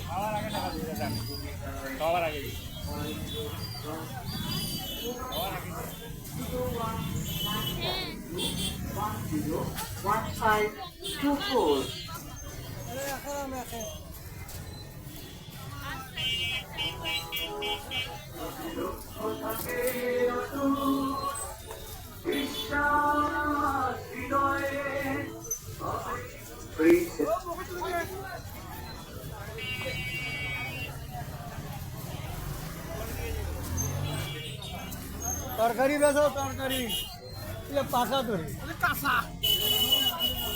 খাওয়ার আগে টাকা দিতে যান খাওয়ার আগে four. Please তরকারি বেচো তরকারি। এটা পাকা তরি কাঁচা।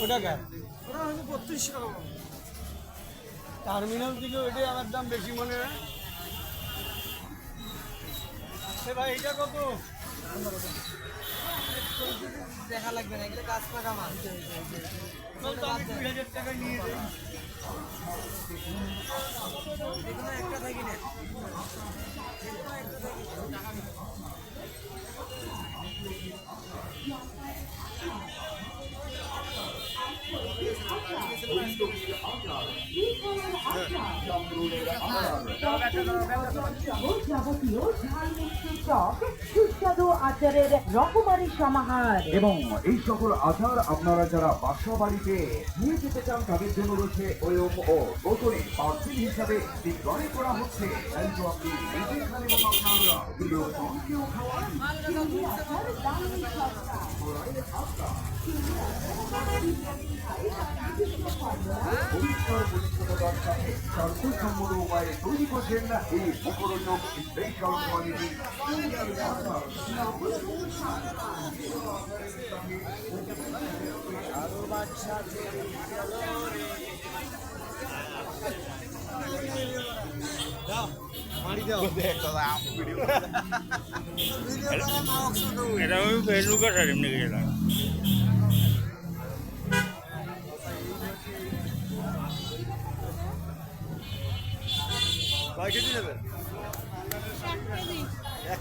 ওটা কে ওরা হয়তো বত্রিশ টাকা টার্মিনাল থেকে ওইটাই আমার দাম বেশি মনে হয়। সে ভাই এটা কত? দেখা লাগবে না এগুলো গাছ পাকা মাছ দুই হাজার টাকা নিয়ে যাই। এগুলো একটা থাকি না। সুস্বাদু আচারের রকমারি সমাহার এবং এই সকল আচার আপনারা যারা বাসা বাড়িতে নিয়ে যেতে চান, তাদের জন্য রয়েছে ওয়ম ও বোতলে পার্সেল হিসাবে বিক্রয় করা হচ্ছে। তাই তো আপনি নিজে খান এবং আপনারা প্রিয় জনকেও খাওয়ান পরিষ্কার পরিচ্ছন্নতার সাথে স্বাস্থ্যসম্মত উপায়ে তৈরি করছেন না এই মুখরোচক স্পেশাল কোয়ালিটি এটা আমি ফেসবুকে ছাড়িম নাকি এটা কয় কেজি নেবেন এক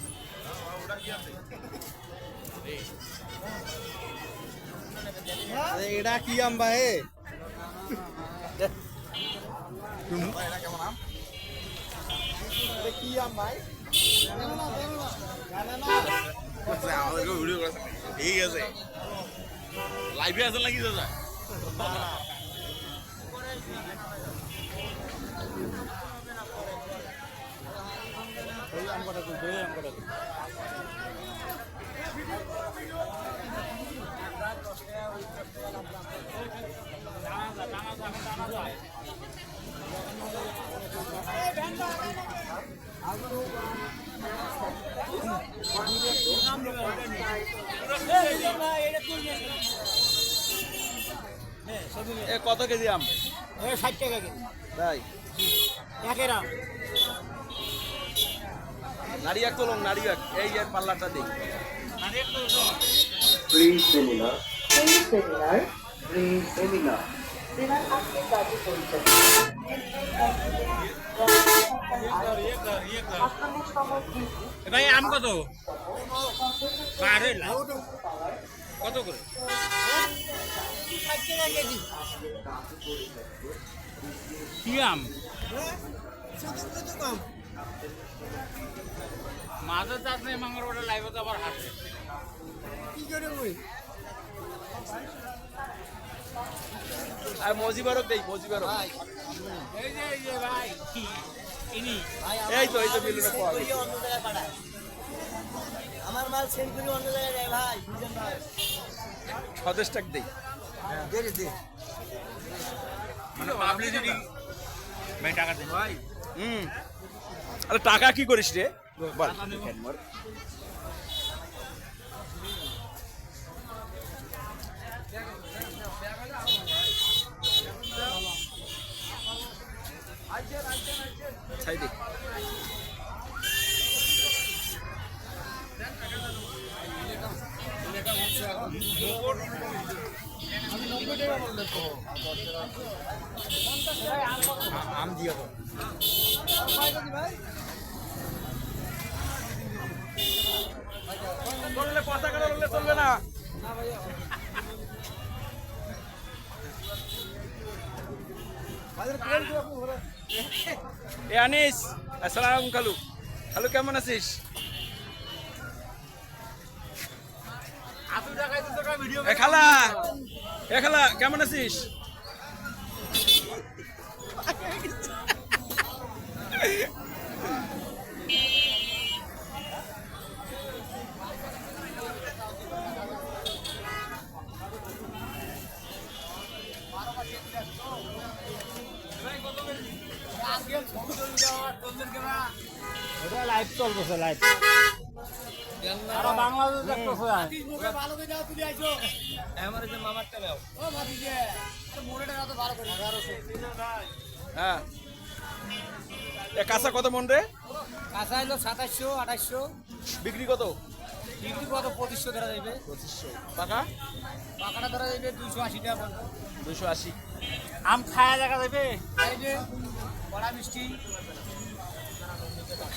এটা কি আম ভাই কি আম ভাই আমাদেরকে ভিডিও করা ঠিক আছে লাইভে আছেন নাকি দাদা কত কেজি আম? ষাট টাকা কেজি। তাই একের আম। নারিয়াক তো লোক নারিয়াক এই এর পাল্লাটা দিই। সেমিনার সেমিনার ভাই আম কত? কত করে? কি আম? মাছের চাষ নেই মাঙ্গর বটে লাইভে তো আবার হাসে কি করে মুই আর মজিবারক দেই মজিবারক ভাই। এই তো এই তো বিলুটা পাওয়া আমার মাল সেঞ্চুরি অন্য জায়গায় যায় ভাই বুঝলেন ভাই। স্বদেশ টাক দেই। দে দে মানে পাবলিসিটি ভাই টাকা দেন ভাই। হুম। আরে টাকা কি করিস রে? বল। সাইডে করলে পতাকা করলে চলবে না। এ আনিস আসসালাম খালু খালু কেমন আছিস? খালা এ খালা কেমন আছিস? লাইভ চলতেছে লাইভ সারা বাংলাদেশ দেখতেছে। ভালো করে যাও তুমি আইছো আমার যে মামারটা দাও ও ভাবি যে মোড়েটা কত ভালো করে এগারোশো হ্যাঁ। এ কাঁচা কত মন রে? কাঁচা হলো সাতাশশো আঠাশশো বিক্রি কত? ডিগ্রি কত? পঁচিশশো ধরা যাবে পঁচিশশো। টাকা পাকাটা ধরা যাবে দুইশো আশি টাকা দুশো আশি। আম খায়া দেখা যাবে যে মিষ্টি।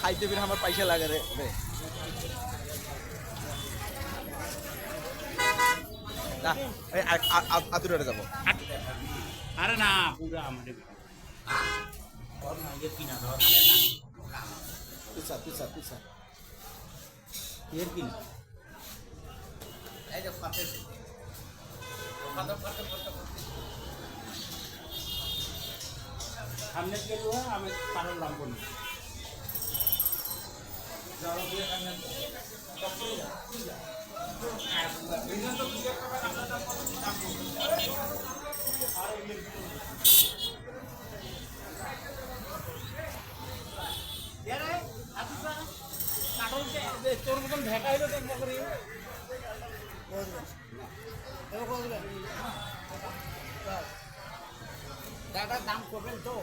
খাইতে বের আমার পয়সা লাগে রে। না এই আ- আ- আ- আতুরে যাব। আরে না পুরো আমাদের পিছা পিছা পিছা এর কি? এই যে ফাটে সামনে গেল আমি কারোর লাভ করি তোর মতন ঢেকাইলো দেখব করি দাদার দাম করবেন তো।